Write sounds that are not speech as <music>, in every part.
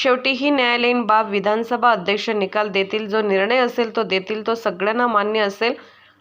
शेवटी ही न्यायालयीन बाब विधानसभा अध्यक्ष निकाल देतील जो निर्णय असेल तो देतील तो सगळ्यांना मान्य असेल.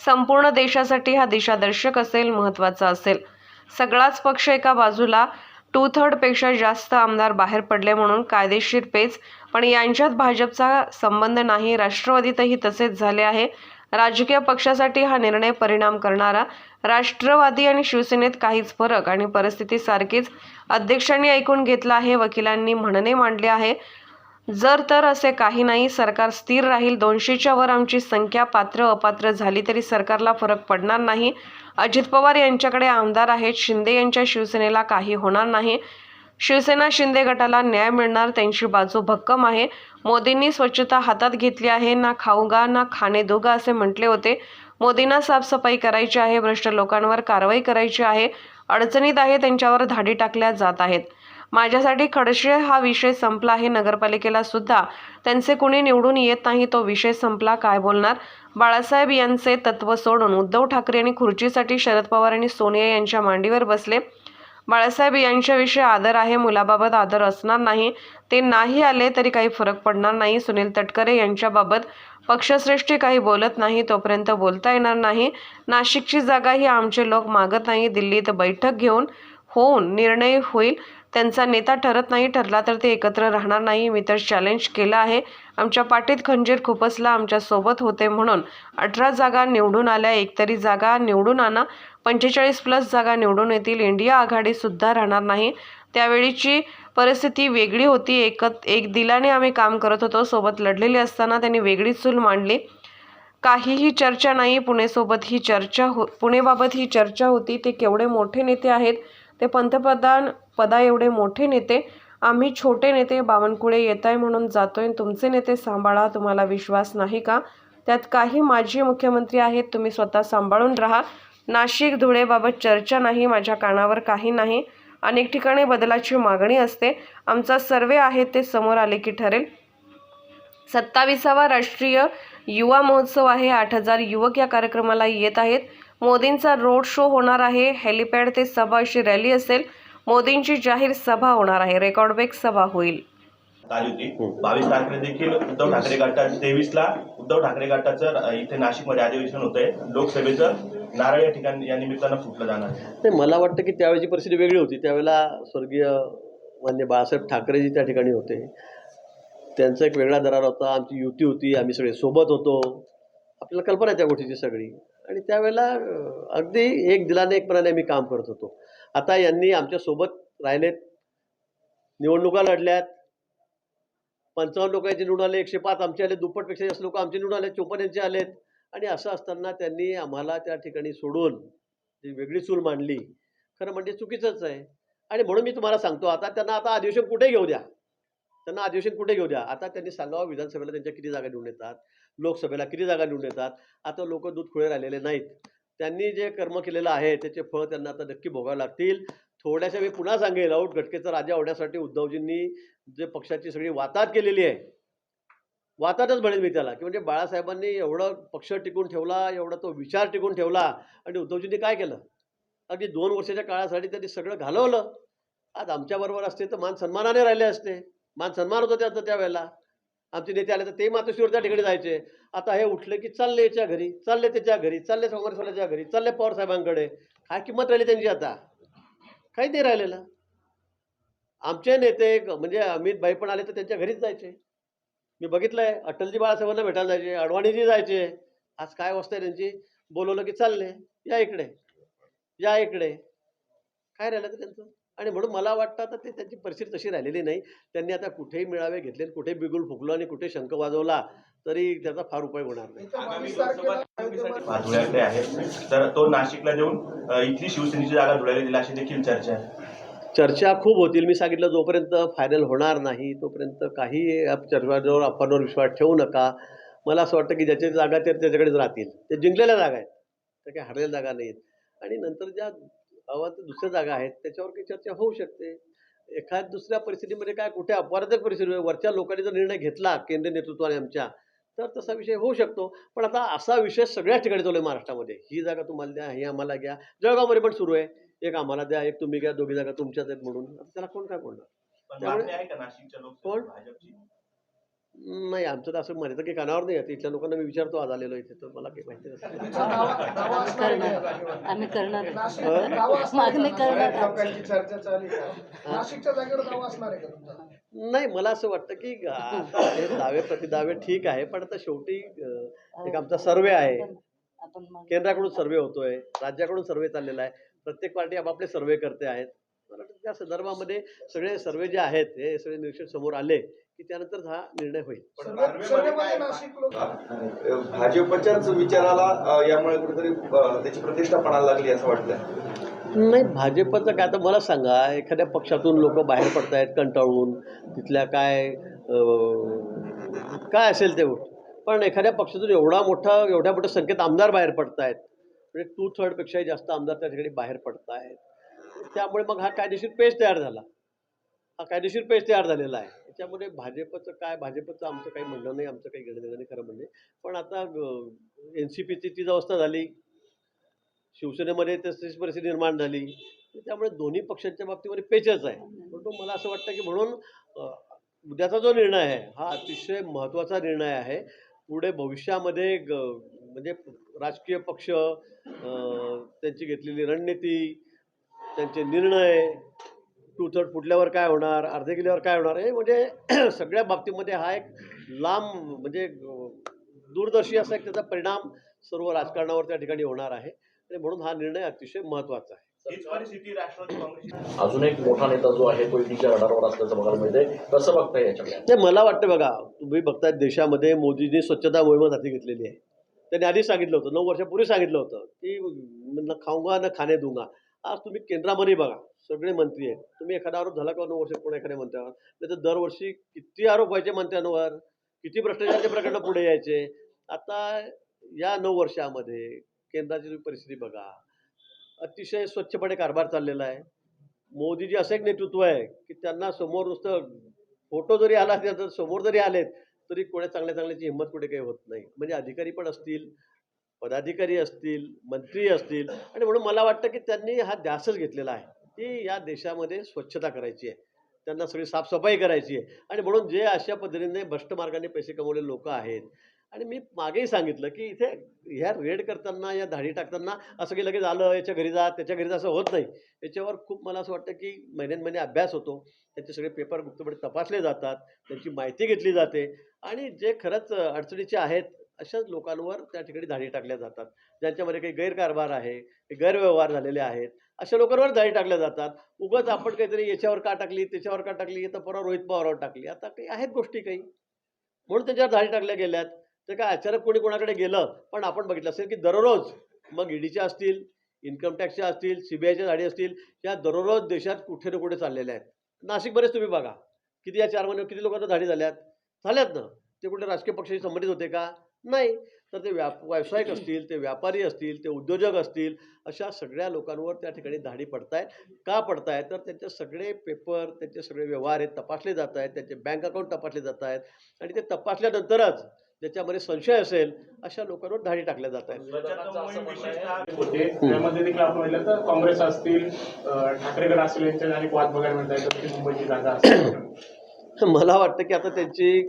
संपूर्ण देशासाठी हा दिशादर्शक असेल महत्त्वाचा असेल. सगळाच पक्ष एका बाजूला टू थर्डपेक्षा जास्त आमदार बाहेर पडले म्हणून कायदेशीर पेच पण यांच्यात भाजपचा संबंध नाही. राष्ट्रवादीतही तसेच झाले आहे. राजकीय पक्षासाठी हा निर्णय परिणाम करणारा. राष्ट्रवादी आणि शिवसेनेत काहीच फरक आणि परिस्थिती सारखीच अध्यक्षांनी ऐकून घेतला आहे वकिलांनी म्हणणे मांडले आहे. जर तर असे काही नाही सरकार स्थिर राहील दोनशेच्या वर आमची संख्या पात्र अपात्र झाली तरी सरकारला फरक पडणार नाही. अजित पवार यांच्याकडे आमदार आहेत शिंदे यांच्या शिवसेनेला काही होणार नाही. शिवसेना शिंदे गटाला न्याय मिळणार त्यांची बाजू भक्कम आहे. मोदींनी स्वच्छता हातात घेतली आहे. ना खाऊगा ना खाणे दोगा असे म्हटले होते. मोदींना साफसफाई करायची आहे भ्रष्ट लोकांवर कारवाई करायची आहे. अडचणीत आहे त्यांच्यावर धाडी टाकल्या जात आहेत. माझ्यासाठी खडशे हा विषय संपला आहे. नगरपालिकेला सुद्धा त्यांचे कुणी निवडून येत नाही तो विषय संपला. काय बोलणार? बाळासाहेब यांचे तत्व सोडून उद्धव ठाकरे आणि खुर्चीसाठी शरद पवार आणि सोनिया यांच्या मांडीवर बसले. बाळासाहेब यांच्याविषयी आदर आहे मुलाबाबत आदर असणार नाही. ते नाही आले तरी काही फरक पडणार नाही. सुनील तटकरे यांच्याबाबत पक्षश्रेष्ठी काही बोलत नाही तोपर्यंत बोलता येणार नाही. नाशिकची जागा ही आमचे लोक मागत नाही. दिल्लीत बैठक घेऊन होऊन निर्णय होईल. त्यांचा नेता ठरत नाही ठरला तर ते एकत्र राहणार नाही. मी तर चॅलेंज केलं आहे. आमच्या पाठीत खंजीर खुपसला आमच्यासोबत होते म्हणून अठरा जागा निवडून आल्या. एकतरी जागा निवडून आणा. पंचेचाळीस प्लस जागा निवडून येतील. इंडिया आघाडीसुद्धा राहणार नाही. त्यावेळीची परिस्थिती वेगळी होती. एकत एक दिलाने आम्ही काम करत होतो. सोबत लढलेले असताना त्यांनी वेगळी चूल मांडली. काहीही चर्चा नाही. पुणेसोबत ही चर्चा हो पुणेबाबत ही चर्चा होती. ते केवढे मोठे नेते आहेत. ते पंतप्रधान पदा एवढे मोठे नेते आम्ही छोटे नेते बावनकुळे येत आहे म्हणून जातोय. तुमचे नेते सांभाळा तुम्हाला विश्वास नाही का? त्यात काही माजी मुख्यमंत्री आहेत तुम्ही स्वतः सांभाळून राहा. नाशिक धुळेबाबत चर्चा नाही माझ्या कानावर काही नाही. अनेक ठिकाणी बदलाची मागणी असते. आमचा सर्वे आहे ते समोर आले की ठरेल. सत्ताविसावा राष्ट्रीय युवा महोत्सव आहे. आठ हजार युवक या कार्यक्रमाला येत आहेत. मोदींचा रोड शो होणार आहे. हेलिपॅड ते सभा अशी रॅली असेल. मोदींची जाहीर सभा होणार आहे. रेकॉर्डबेक सभा होईल. होती. बावीस तारखेला देखील उद्धव ठाकरे गटाचं तेवीस ला उद्धव ठाकरे गटाचं इथे नाशिकमध्ये अधिवेशन होतंय. लोकसभेचं नारळ या ठिकाणी या निमित्तानं फुटलं जाणार. आहे. नाही मला वाटतं की त्यावेळेची परिस्थिती वेगळी होती. त्यावेळेला स्वर्गीय मान्य बाळासाहेब ठाकरेजी त्या ठिकाणी होते. त्यांचा एक वेगळा दरार होता. आमची युती होती. आम्ही सगळे सोबत होतो. आपल्याला कल्पना आहे त्या गोष्टीची सगळी. आणि त्यावेळेला अगदी एक दिलाने एकपणाने आम्ही काम करत होतो. आता यांनी आमच्यासोबत राहिलेत. निवडणुका लढल्यात. पंचावन्न लोकांचे निवडून आले एकशे पाच आमचे आले दुप्पटपेक्षा जास्त लोक आमचे निवडून आले चोपन्न यांचे आलेत. आणि असं असताना त्यांनी आम्हाला त्या ठिकाणी सोडून जी वेगळी चूल मांडली खरं म्हणजे चुकीचंच आहे. आणि म्हणून मी तुम्हाला सांगतो आता त्यांना आता अधिवेशन कुठे घेऊ द्या? त्यांना अधिवेशन कुठे घेऊ द्या? आता त्यांनी सांगावं विधानसभेला त्यांच्या किती जागा निवडून येतात? लोकसभेला किती जागा निवडून येतात? आता लोक दूध खुळे राहिलेले नाहीत. त्यांनी जे कर्म केलेलं आहे त्याचे फळ त्यांना आता नक्की भोगावे लागतील. थोड्याशा मी पुन्हा सांगेल आऊट घटकेचा राजा होण्यासाठी उद्धवजींनी जे पक्षाची सगळी वाताहत केलेली आहे वातातच म्हणेन मी त्याला की म्हणजे बाळासाहेबांनी एवढं पक्ष टिकून ठेवला एवढा तो विचार टिकून ठेवला आणि उद्धवजींनी काय केलं? अगदी दोन वर्षाच्या काळासाठी त्यांनी सगळं घालवलं. आज आमच्याबरोबर असते तर मान सन्मानाने राहिले असते. मान सन्मान होतं त्याचं त्यावेळेला आमचे नेते आले तर ते मातोश्रीवर त्या ठिकाणी जायचे. आता हे उठले की चालले याच्या घरी चालले त्याच्या घरी चालले काँग्रेसवाल्याच्या घरी चालले पवार साहेबांकडे. काय किंमत राहिली त्यांची आता? काही नाही राहिलेलं. आमचे नेते म्हणजे अमित भाई पण आले तर त्यांच्या घरीच जायचे. मी बघितलं आहे अटलजी बाळासाहेबांना भेटायला जायचे अडवाणीजी जायचे. आज काय अवस्था आहे त्यांची? बोलवलं की चालले या इकडे या इकडे. काय राहिलं तर त्यांचं? आणि म्हणून मला वाटतं आता ते त्यांची परिस्थिती तशी राहिलेली नाही. त्यांनी आता कुठेही मिळावे घेतले कुठे बिगुल फुकलो आणि कुठे शंख वाजवला तरी त्याचा फार उपयोग होणार नाही. आहे. तर तो नाशिकला देऊन इथली शिवसेनेची जागा धुळ्याला दिली अशी देखील चर्चा आहे. चर्चा खूप होतील. मी सांगितलं जोपर्यंत फायनल होणार नाही तोपर्यंत काही चर्चावर अफवांवर विश्वास ठेवू नका. मला असं वाटतं की ज्याची जागा ते त्याच्याकडेच राहतील. ते जिंकलेल्या जागा आहेत त्या काही हरलेल्या जागा नाहीत. आणि नंतर ज्या गावात दुसऱ्या जागा आहेत त्याच्यावर काही चर्चा होऊ शकते. एखाद दुसऱ्या परिस्थितीमध्ये काय कुठे अपवादात्मक परिस्थिती वरच्या लोकांनी जर निर्णय घेतला केंद्रीय नेतृत्वाने आमच्या तर तसा विषय होऊ शकतो. पण आता असा विषय सगळ्याच ठिकाणी चालू आहे महाराष्ट्रामध्ये. ही जागा तुम्हाला द्या ही आम्हाला घ्या. जळगावमध्ये पण सुरू आहे. एक आम्हाला द्या एक तुम्ही घ्या दोघी जागा तुमच्याच आहेत म्हणून. आता त्याला कोण काय बोलणार? त्यामुळे- कोण? नाही आमचं तर असं म्हणतं की कानावर नाही येत. इथल्या लोकांना मी विचारतो आज आलेलो इथे तर मला काही माहिती नसतं? आम्ही करणार. मागणी? करणार बऱ्याच आहे. लोकांची चर्चा चालू आहे. का? नाशिकच्या जागेवर दावा असणार आहे का तुमचा? नाही मला असं वाटतं की आता हे दावे प्रतिदावे ठीक आहे पण आता शेवटी अं, एक आमचा सर्वे आहे. आपण मग केंद्राकडून सर्वे होतोय राज्याकडून सर्वे चाललेला आहे. प्रत्येक पार्टी आपापले सर्वे करते आहेत. मला वाटतं त्या संदर्भामध्ये सगळे सर्वे जे आहेत हे सगळे निरीक्षण समोर आले की त्यानंतर हा निर्णय होईल. भाजपच्याच विचाराला यामुळे कुठेतरी त्याची प्रतिष्ठा पणाला लागली असं वाटतंय. नाही भाजपचं काय? आता मला सांगा एखाद्या पक्षातून लोक बाहेर पडत आहेत कंटाळून तिथल्या काय काय असेल ते पण एखाद्या पक्षातून एवढा मोठा एवढ्या मोठ्या संख्येत आमदार बाहेर पडत आहेत म्हणजे टू थर्डपेक्षाही जास्त आमदार त्या ठिकाणी बाहेर पडत आहेत त्यामुळे मग हा कायदेशीर पेज तयार झाला. हा कायदेशीर पेज तयार झालेला आहे. त्याच्यामध्ये भाजपचं काय? भाजपचं आमचं काही म्हणणं नाही आमचं काही घेणं नाही खरं म्हणजे. पण आता एन सी पीची तीच अवस्था झाली. शिवसेनेमध्ये तशीच परिस्थिती निर्माण झाली. त्यामुळे दोन्ही पक्षांच्या बाबतीमध्ये पेचच आहे. परंतु मला असं वाटतं की म्हणून उद्याचा जो निर्णय आहे हा अतिशय महत्त्वाचा निर्णय आहे. पुढे भविष्यामध्ये ग म्हणजे राजकीय पक्ष त्यांची घेतलेली रणनीती त्यांचे निर्णय टू थर्ड फुटल्यावर काय होणार अर्धे गेल्यावर काय होणार? हे म्हणजे <clears throat> सगळ्या बाबतीमध्ये हा एक लांब म्हणजे दूरदर्शी असा एक त्याचा परिणाम सर्व राजकारणावर त्या ठिकाणी होणार आहे. आणि म्हणून हा निर्णय अतिशय महत्त्वाचा आहे. अजून एक मोठा नेता जो आहे तो ईडीच्या रडारवर असल्याचं बघायला मिळते कसं बघताय याच्याकडे? ते मला वाटतं बघा तुम्ही बघताय देशामध्ये मोदींनी स्वच्छता मोहीम हाती घेतलेली आहे. त्यांनी आधीच सांगितलं होतं नऊ वर्षापूर्वी सांगितलं होतं की न खाऊंगा न खाणे दूंगा. आज तुम्ही केंद्रामध्ये बघा. सगळे मंत्री आहेत. तुम्ही एखादा आरोप झाला का नऊ वर्ष कोण एखाद्या मंत्र्यावर? नाही तर दरवर्षी किती आरोप व्हायचे मंत्र्यांवर? किती भ्रष्टाचाराचे प्रकरण पुढे यायचे? आता या नऊ वर्षामध्ये केंद्राची परिस्थिती बघा. अतिशय स्वच्छपणे कारभार चाललेला आहे. मोदीजी असं एक नेतृत्व आहे की त्यांना समोर नुसतं फोटो जरी आला तर समोर जरी आलेत तरी कोण्या चांगल्या चांगल्याची हिंमत कुठे काही होत नाही. म्हणजे अधिकारी पण असतील पदाधिकारी असतील मंत्री असतील. आणि म्हणून मला वाटतं की त्यांनी हा ध्यासच घेतलेला आहे. की या देशामध्ये स्वच्छता करायची आहे. त्यांना सगळी साफसफाई करायची आहे. आणि म्हणून जे अशा पद्धतीने भ्रष्ट मार्गाने पैसे कमवलेले लोक आहेत आणि मी मागेही सांगितलं की इथे ह्या रेड करताना या धाडी टाकताना असं की लगेच आलं याच्या घरी जा त्याच्या घरी जा असं होत नाही. याच्यावर खूप मला असं वाटतं की महिन्यान महिने अभ्यास होतो. त्यांचे सगळे पेपर गुप्तपणे तपासले जातात. त्यांची माहिती घेतली जाते. आणि जे खरंच अडचणीचे आहेत अशाच लोकांवर त्या ठिकाणी धाडी टाकल्या जातात. ज्यांच्यामध्ये काही गैरकारभार आहे काही गैरव्यवहार झालेले आहेत अशा लोकांवर धाडी टाकल्या जातात. उगाच आपण काहीतरी याच्यावर का टाकली त्याच्यावर का टाकली तर परवा रोहित पवारवर टाकली. आता काही आहेत गोष्टी काही. म्हणून त्याच्यावर धाडी टाकल्या गेल्यात. तर काय अचानक कोणी कोणाकडे गेलं पण आपण बघितलं असेल की दररोज मग ईडीच्या असतील इन्कम टॅक्सच्या असतील सी बी आयच्या धाडी असतील या दररोज देशात कुठे ना कुठे चाललेल्या आहेत. नाशिक बरेच तुम्ही बघा. किती या चार महिन्यावर किती लोकांना धाडी झाल्यात? झाल्यात ना. ते कुठे राजकीय पक्षाशी संबंधित होते का? नाही. तर ते व्याप व्यावसायिक असतील ते व्यापारी असतील ते उद्योजक असतील अशा सगळ्या लोकांवर त्या ठिकाणी धाडी पडतायत. का पडतायत? तर त्यांचे सगळे पेपर त्यांचे सगळे व्यवहार आहेत तपासले जात आहेत त्यांचे बँक अकाउंट तपासले जात आहेत आणि ते तपासल्यानंतरच ज्याच्यामध्ये संशय असेल अशा लोकांवर धाडी टाकल्या जात आहेत त्यामध्ये देखील आपण म्हटलं तर काँग्रेस असतील ठाकरेगड असतील यांच्या अनेक वाद बघायला मुंबईची जागा असेल मला वाटतं की आता त्यांची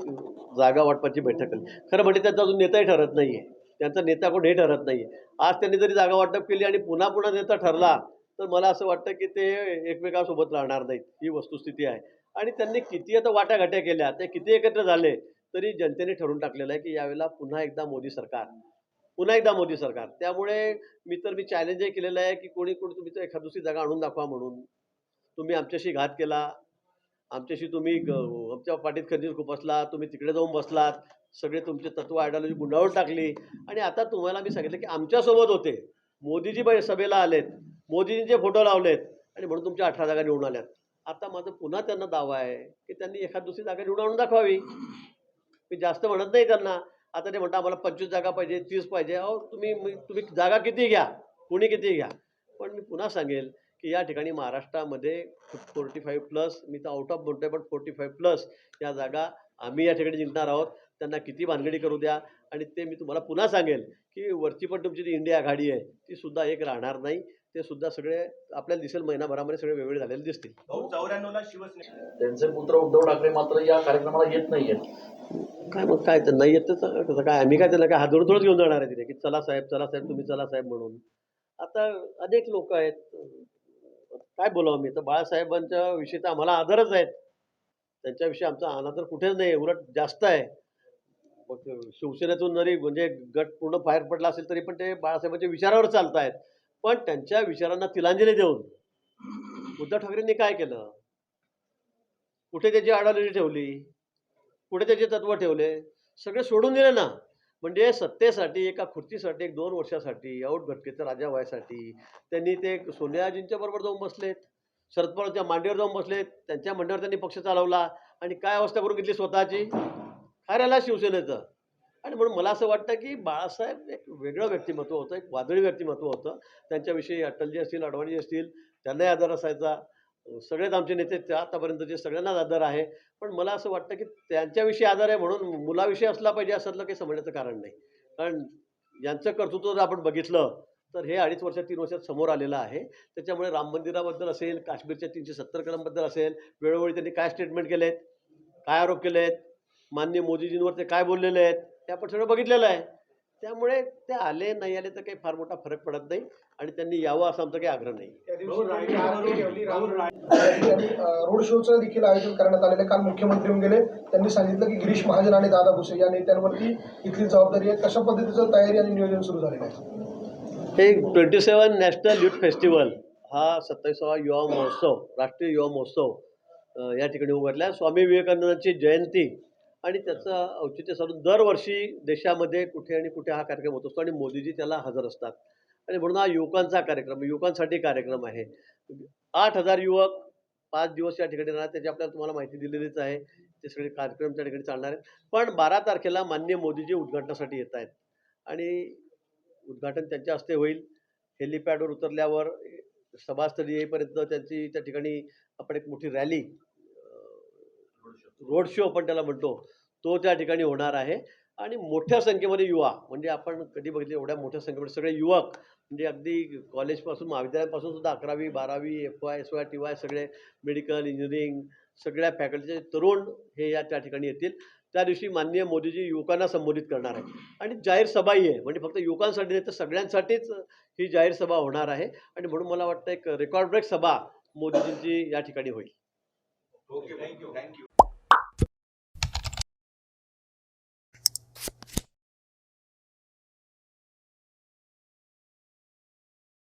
जागा वाटपाची बैठक आली खरं म्हणजे त्यांचा अजून नेताही ठरत नाही आहे त्यांचा नेता कोण हे ठरत नाही आहे आज त्यांनी जरी जागा वाटप केली आणि पुन्हा पुन्हा नेता ठरला तर मला असं वाटतं की ते एकमेकांसोबत राहणार नाहीत. ही वस्तुस्थिती आहे. आणि त्यांनी किती आता वाट्याघाट्या केल्या ते किती एकत्र झाले तरी जनतेने ठरवून टाकलेलं आहे की यावेळेला पुन्हा एकदा मोदी सरकार. पुन्हा एकदा मोदी सरकार. त्यामुळे मी तर मी चॅलेंजही केलेलं आहे की कोणी कोणी तुम्ही तर एखाद दुसरी जागा आणून दाखवा म्हणून. तुम्ही आमच्याशी घात केला आमच्याशी तुम्ही ग- आमच्या पाठीत खंजीर खुपसला तुम्ही तिकडे जाऊन बसलात सगळे तुमचे तत्व आयडियॉलॉजी गुंडाळून टाकली. आणि आता तुम्हाला मी सांगितलं की आमच्यासोबत होते. मोदीजी बाई सभेला आलेत मोदीजींचे फोटो लावलेत आणि म्हणून तुमच्या अठरा जागा निवडून आल्यात. आता माझं पुन्हा त्यांना दावा आहे की त्यांनी एखाद दुसरी जागा निवडून दाखवावी. मी जास्त म्हणत नाही त्यांना. आता ते म्हणतात आम्हाला पंचवीस जागा पाहिजे तीस पाहिजे. अहो तुम्ही मी- तुम्ही जागा किती घ्या? कुणी किती घ्या? पण मी पुन्हा सांगेल की या ठिकाणी महाराष्ट्रामध्ये फोर्टी फाईव्ह प्लस मी तर आउट ऑफ म्हणतोय पण फोर्टी फाईव्ह प्लस या जागा आम्ही या ठिकाणी जिंकणार आहोत. त्यांना किती भानगडी करू द्या. आणि ते मी तुम्हाला पुन्हा सांगेल की वरची पण तुमची जी इंडिया आघाडी आहे ती सुद्धा एक राहणार नाही. ते सुद्धा सगळे आपल्याला दिसेल महिनाभरामध्ये सगळे वेगळे झालेले दिसतील. त्यांचे पुत्र उद्धव ठाकरे मात्र या कार्यक्रमाला येत नाहीयेत. काय मग काय तर नाही येत कसं काय? आम्ही काय त्यांना काय हात थोडंच घेऊन जाणार आहे तिथे की चला साहेब चला साहेब तुम्ही चला साहेब म्हणून. आता अनेक लोक आहेत. काय बोलावं मी? तर बाळासाहेबांच्या विषयी तर आम्हाला आदरच आहेत. त्यांच्याविषयी आमचा अनादर कुठेच नाही उलट जास्त आहे. मग शिवसेनेतून जरी म्हणजे गट पूर्ण बाहेर पडला असेल तरी पण ते बाळासाहेबांच्या विचारावर चालत आहेत पण त्यांच्या विचारांना तिलांजली देऊन उद्धव ठाकरेंनी काय केलं? कुठे त्याची आडालेली ठेवली? कुठे त्याचे तत्व ठेवले? सगळे सोडून दिले ना? म्हणजे सत्तेसाठी एका खुर्चीसाठी एक दोन वर्षासाठी औट घटकेचा राजा व्हायसाठी त्यांनी ते सोनियाजींच्या बरोबर जाऊन बसलेत. शरद पवारच्या मांडीवर जाऊन बसलेत. त्यांच्या मांडीवर त्यांनी पक्ष चालवला. आणि काय अवस्था करून घेतली स्वतःची? काय राहिला शिवसेनेचं. आणि म्हणून मला असं वाटतं की बाळासाहेब एक वेगळं व्यक्तिमत्व होतं एक वादळी व्यक्तिमत्व होतं. त्यांच्याविषयी अटलजी असतील अडवाणी असतील त्यांनाही आदर असायचा. सगळेच आमचे नेते आतापर्यंत आतापर्यंतचे सगळ्यांनाच आदर आहे. पण मला असं वाटतं की त्यांच्याविषयी आदर आहे म्हणून मुलाविषयी असला पाहिजे असलं काही समजण्याचं कारण नाही. कारण यांचं कर्तृत्व जर आपण बघितलं तर हे अडीच वर्षात तीन वर्षात समोर आलेलं आहे. त्याच्यामुळे राम मंदिराबद्दल असेल काश्मीरच्या तीनशे सत्तर कलमबद्दल असेल वेळोवेळी त्यांनी काय स्टेटमेंट केले आहेत काय आरोप केले आहेत माननीय मोदीजींवर ते काय बोललेले आहेत हे आपण सगळं बघितलेलं आहे. त्यामुळे ते आले नाही आले तर काही फार मोठा फरक पडत नाही आणि त्यांनी यावं असं आमचा काही आग्रह नाही रोड शोचं देखील आयोजन करण्यात आलेलं. काल मुख्यमंत्री येऊन गेले त्यांनी सांगितलं की गिरीश महाजन आणि दादा भुसे या नेत्यांवरती इथली जबाबदारी आहे कशा पद्धतीचं तयारी आणि नियोजन सुरू झालेलं आहे हे twenty seven national youth festival हा सत्तावीसावा युवा महोत्सव राष्ट्रीय युवा महोत्सव या ठिकाणी उभारला आहे. स्वामी विवेकानंदांची जयंती आणि त्याचं औचित्य साधून दरवर्षी देशामध्ये कुठे आणि कुठे हा कार्यक्रम होत असतो आणि मोदीजी त्याला हजर असतात. आणि म्हणून हा युवकांचा कार्यक्रम युवकांसाठी कार्यक्रम आहे. आठ हजार युवक पाच दिवस या ठिकाणी राहणार त्याची आपल्याला तुम्हाला माहिती दिलेलीच आहे. ते सगळे कार्यक्रम त्या ठिकाणी चालणार आहेत. पण बारा तारखेला मान्य मोदीजी उद्घाटनासाठी येत आहेत. आणि उद्घाटन त्यांच्या हस्ते होईल. हेलिपॅडवर उतरल्यावर सभास्थळी येईपर्यंत त्यांची त्या ठिकाणी आपण एक मोठी रॅली रोड शो आपण त्याला म्हणतो तो त्या ठिकाणी होणार आहे. आणि मोठ्या संख्येमध्ये युवा म्हणजे आपण कधी बघितले एवढ्या मोठ्या संख्येमध्ये सगळे युवक म्हणजे अगदी कॉलेजपासून महाविद्यालयापासून सुद्धा अकरावी बारावी F Y S Y T Y सगळे मेडिकल इंजिनिअरिंग सगळ्या फॅकल्टीचे तरुण हे या त्या ठिकाणी येतील. त्या दिवशी माननीय मोदीजी युवकांना संबोधित करणार आहे आणि जाहीर सभाही आहे म्हणजे फक्त युवकांसाठी नाही तर सगळ्यांसाठीच ही जाहीर सभा होणार आहे. आणि म्हणून मला वाटतं एक रेकॉर्ड ब्रेक सभा मोदीजींची या ठिकाणी होईल. Okay thank you thank you